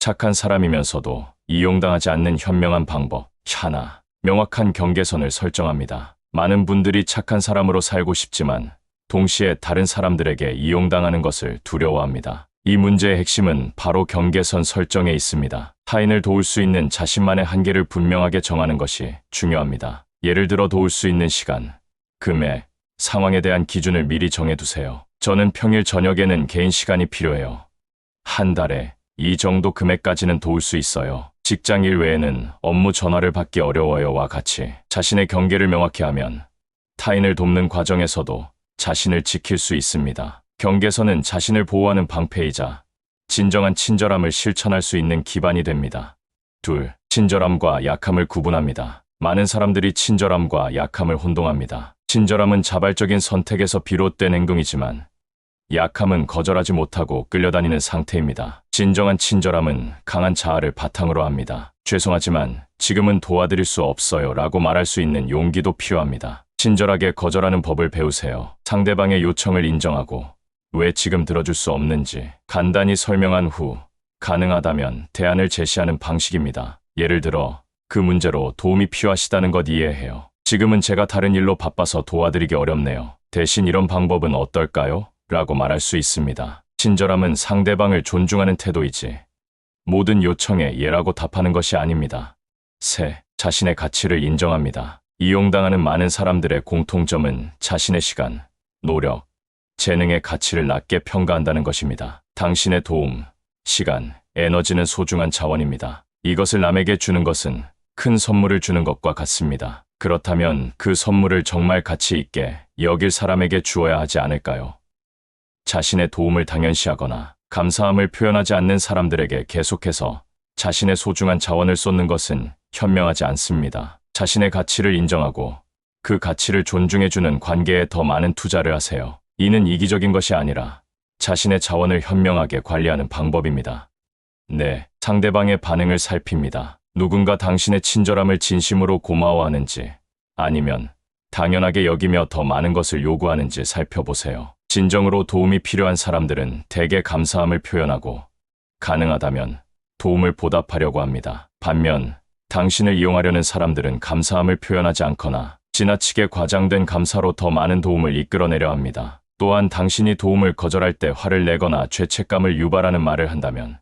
착한 사람이면서도 이용당하지 않는 현명한 방법 하나 명확한 경계선을 설정합니다. 많은 분들이 착한 사람으로 살고 싶지만 동시에 다른 사람들에게 이용당하는 것을 두려워합니다. 이 문제의 핵심은 바로 경계선 설정에 있습니다. 타인을 도울 수 있는 자신만의 한계를 분명하게 정하는 것이 중요합니다. 예를 들어 도울 수 있는 시간, 금액, 상황에 대한 기준을 미리 정해두세요. 저는 평일 저녁에는 개인 시간이 필요해요. 한 달에 이 정도 금액까지는 도울 수 있어요. 직장 일 외에는 업무 전화를 받기 어려워요와 같이 자신의 경계를 명확히 하면 타인을 돕는 과정에서도 자신을 지킬 수 있습니다. 경계선은 자신을 보호하는 방패이자 진정한 친절함을 실천할 수 있는 기반이 됩니다. 둘, 친절함과 약함을 구분합니다. 많은 사람들이 친절함과 약함을 혼동합니다. 친절함은 자발적인 선택에서 비롯된 행동이지만 약함은 거절하지 못하고 끌려다니는 상태입니다. 진정한 친절함은 강한 자아를 바탕으로 합니다. 죄송하지만 지금은 도와드릴 수 없어요 라고 말할 수 있는 용기도 필요합니다. 친절하게 거절하는 법을 배우세요. 상대방의 요청을 인정하고 왜 지금 들어줄 수 없는지 간단히 설명한 후 가능하다면 대안을 제시하는 방식입니다. 예를 들어 그 문제로 도움이 필요하시다는 것 이해해요. 지금은 제가 다른 일로 바빠서 도와드리기 어렵네요. 대신 이런 방법은 어떨까요? 라고 말할 수 있습니다. 친절함은 상대방을 존중하는 태도이지 모든 요청에 예라고 답하는 것이 아닙니다. 세, 자신의 가치를 인정합니다. 이용당하는 많은 사람들의 공통점은 자신의 시간, 노력, 재능의 가치를 낮게 평가한다는 것입니다. 당신의 도움, 시간, 에너지는 소중한 자원입니다. 이것을 남에게 주는 것은 큰 선물을 주는 것과 같습니다. 그렇다면 그 선물을 정말 가치 있게 여길 사람에게 주어야 하지 않을까요? 자신의 도움을 당연시하거나 감사함을 표현하지 않는 사람들에게 계속해서 자신의 소중한 자원을 쏟는 것은 현명하지 않습니다. 자신의 가치를 인정하고 그 가치를 존중해주는 관계에 더 많은 투자를 하세요. 이는 이기적인 것이 아니라 자신의 자원을 현명하게 관리하는 방법입니다. 네, 상대방의 반응을 살핍니다. 누군가 당신의 친절함을 진심으로 고마워하는지 아니면 당연하게 여기며 더 많은 것을 요구하는지 살펴보세요. 진정으로 도움이 필요한 사람들은 대개 감사함을 표현하고 가능하다면 도움을 보답하려고 합니다. 반면 당신을 이용하려는 사람들은 감사함을 표현하지 않거나 지나치게 과장된 감사로 더 많은 도움을 이끌어내려 합니다. 또한 당신이 도움을 거절할 때 화를 내거나 죄책감을 유발하는 말을 한다면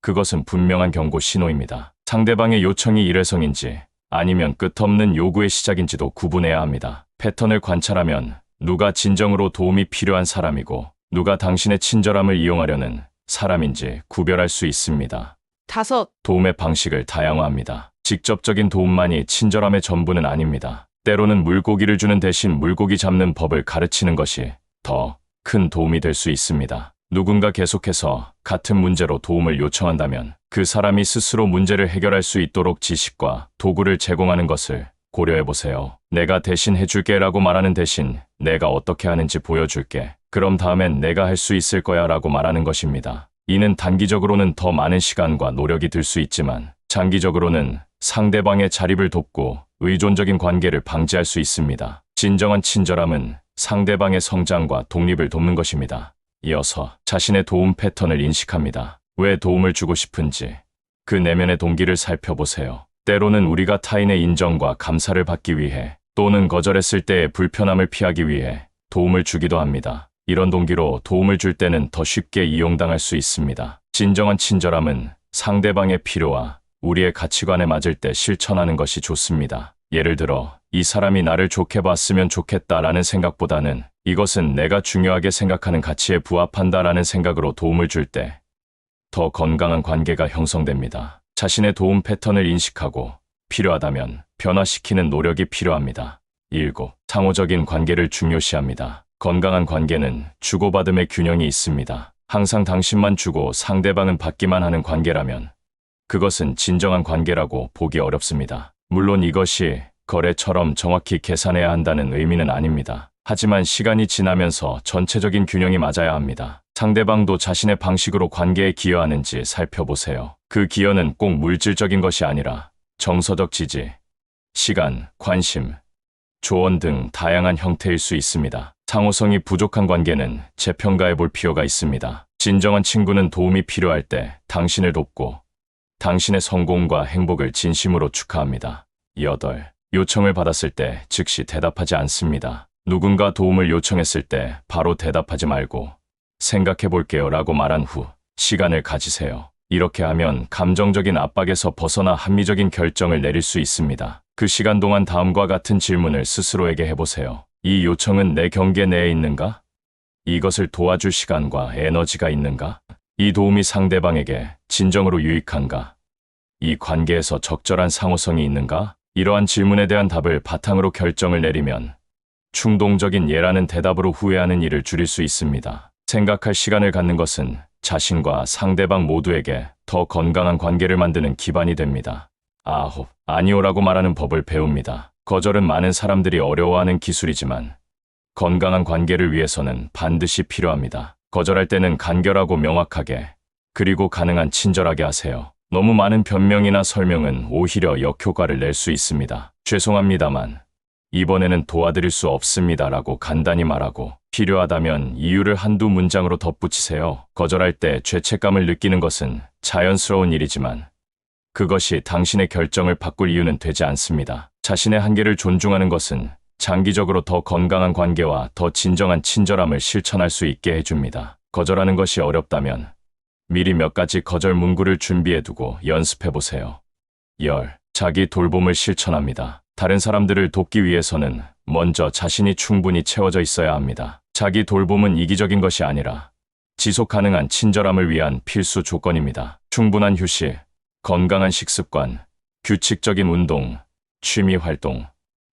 그것은 분명한 경고 신호입니다. 상대방의 요청이 일회성인지 아니면 끝없는 요구의 시작인지도 구분해야 합니다. 패턴을 관찰하면 누가 진정으로 도움이 필요한 사람이고 누가 당신의 친절함을 이용하려는 사람인지 구별할 수 있습니다. 다섯, 도움의 방식을 다양화합니다. 직접적인 도움만이 친절함의 전부는 아닙니다. 때로는 물고기를 주는 대신 물고기 잡는 법을 가르치는 것이 더 큰 도움이 될 수 있습니다. 누군가 계속해서 같은 문제로 도움을 요청한다면 그 사람이 스스로 문제를 해결할 수 있도록 지식과 도구를 제공하는 것을 고려해 보세요. 내가 대신 해줄게 라고 말하는 대신 내가 어떻게 하는지 보여줄게. 그럼 다음엔 내가 할 수 있을 거야 라고 말하는 것입니다. 이는 단기적으로는 더 많은 시간과 노력이 들 수 있지만 장기적으로는 상대방의 자립을 돕고 의존적인 관계를 방지할 수 있습니다. 진정한 친절함은 상대방의 성장과 독립을 돕는 것입니다. 이어서 자신의 도움 패턴을 인식합니다. 왜 도움을 주고 싶은지 그 내면의 동기를 살펴보세요. 때로는 우리가 타인의 인정과 감사를 받기 위해 또는 거절했을 때의 불편함을 피하기 위해 도움을 주기도 합니다. 이런 동기로 도움을 줄 때는 더 쉽게 이용당할 수 있습니다. 진정한 친절함은 상대방의 필요와 우리의 가치관에 맞을 때 실천하는 것이 좋습니다. 예를 들어, 이 사람이 나를 좋게 봤으면 좋겠다라는 생각보다는 이것은 내가 중요하게 생각하는 가치에 부합한다라는 생각으로 도움을 줄 때 더 건강한 관계가 형성됩니다. 자신의 도움 패턴을 인식하고 필요하다면 변화시키는 노력이 필요합니다. 7. 상호적인 관계를 중요시합니다. 건강한 관계는 주고받음의 균형이 있습니다. 항상 당신만 주고 상대방은 받기만 하는 관계라면 그것은 진정한 관계라고 보기 어렵습니다. 물론 이것이 거래처럼 정확히 계산해야 한다는 의미는 아닙니다. 하지만 시간이 지나면서 전체적인 균형이 맞아야 합니다. 상대방도 자신의 방식으로 관계에 기여하는지 살펴보세요. 그 기여는 꼭 물질적인 것이 아니라 정서적 지지, 시간, 관심, 조언 등 다양한 형태일 수 있습니다. 상호성이 부족한 관계는 재평가해 볼 필요가 있습니다. 진정한 친구는 도움이 필요할 때 당신을 돕고 당신의 성공과 행복을 진심으로 축하합니다. 8. 요청을 받았을 때 즉시 대답하지 않습니다. 누군가 도움을 요청했을 때 바로 대답하지 말고 생각해 볼게요 라고 말한 후 시간을 가지세요. 이렇게 하면 감정적인 압박에서 벗어나 합리적인 결정을 내릴 수 있습니다. 그 시간 동안 다음과 같은 질문을 스스로에게 해보세요. 이 요청은 내 경계 내에 있는가? 이것을 도와줄 시간과 에너지가 있는가? 이 도움이 상대방에게 진정으로 유익한가? 이 관계에서 적절한 상호성이 있는가? 이러한 질문에 대한 답을 바탕으로 결정을 내리면 충동적인 예라는 대답으로 후회하는 일을 줄일 수 있습니다. 생각할 시간을 갖는 것은 자신과 상대방 모두에게 더 건강한 관계를 만드는 기반이 됩니다. 아홉, 아니오라고 말하는 법을 배웁니다. 거절은 많은 사람들이 어려워하는 기술이지만 건강한 관계를 위해서는 반드시 필요합니다. 거절할 때는 간결하고 명확하게 그리고 가능한 친절하게 하세요. 너무 많은 변명이나 설명은 오히려 역효과를 낼 수 있습니다. 죄송합니다만 이번에는 도와드릴 수 없습니다라고 간단히 말하고 필요하다면 이유를 한두 문장으로 덧붙이세요. 거절할 때 죄책감을 느끼는 것은 자연스러운 일이지만 그것이 당신의 결정을 바꿀 이유는 되지 않습니다. 자신의 한계를 존중하는 것은 장기적으로 더 건강한 관계와 더 진정한 친절함을 실천할 수 있게 해줍니다. 거절하는 것이 어렵다면 미리 몇 가지 거절 문구를 준비해 두고 연습해 보세요. 열, 자기 돌봄을 실천합니다. 다른 사람들을 돕기 위해서는 먼저 자신이 충분히 채워져 있어야 합니다. 자기 돌봄은 이기적인 것이 아니라 지속 가능한 친절함을 위한 필수 조건입니다. 충분한 휴식, 건강한 식습관, 규칙적인 운동, 취미 활동,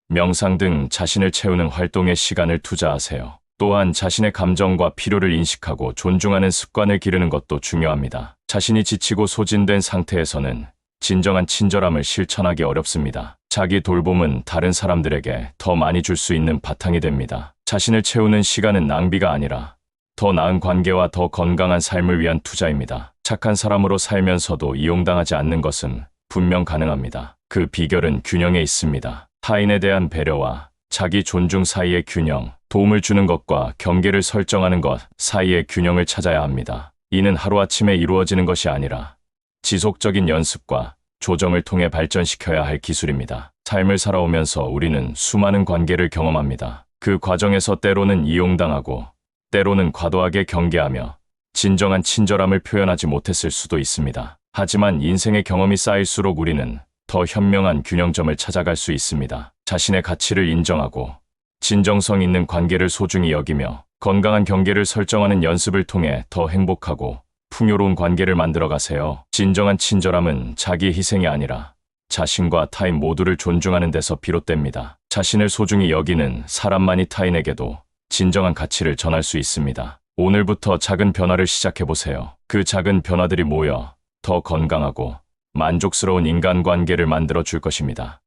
명상 등 자신을 채우는 활동에 시간을 투자하세요. 또한 자신의 감정과 필요를 인식하고 존중하는 습관을 기르는 것도 중요합니다. 자신이 지치고 소진된 상태에서는 진정한 친절함을 실천하기 어렵습니다. 자기 돌봄은 다른 사람들에게 더 많이 줄 수 있는 바탕이 됩니다. 자신을 채우는 시간은 낭비가 아니라 더 나은 관계와 더 건강한 삶을 위한 투자입니다. 착한 사람으로 살면서도 이용당하지 않는 것은 분명 가능합니다. 그 비결은 균형에 있습니다. 타인에 대한 배려와 자기 존중 사이의 균형, 도움을 주는 것과 경계를 설정하는 것 사이의 균형을 찾아야 합니다. 이는 하루아침에 이루어지는 것이 아니라 지속적인 연습과 조정을 통해 발전시켜야 할 기술입니다. 삶을 살아오면서 우리는 수많은 관계를 경험합니다. 그 과정에서 때로는 이용당하고 때로는 과도하게 경계하며 진정한 친절함을 표현하지 못했을 수도 있습니다. 하지만 인생의 경험이 쌓일수록 우리는 더 현명한 균형점을 찾아갈 수 있습니다. 자신의 가치를 인정하고 진정성 있는 관계를 소중히 여기며 건강한 경계를 설정하는 연습을 통해 더 행복하고 풍요로운 관계를 만들어 가세요. 진정한 친절함은 자기 희생이 아니라 자신과 타인 모두를 존중하는 데서 비롯됩니다. 자신을 소중히 여기는 사람만이 타인에게도 진정한 가치를 전할 수 있습니다. 오늘부터 작은 변화를 시작해 보세요. 그 작은 변화들이 모여 더 건강하고 만족스러운 인간관계를 만들어 줄 것입니다.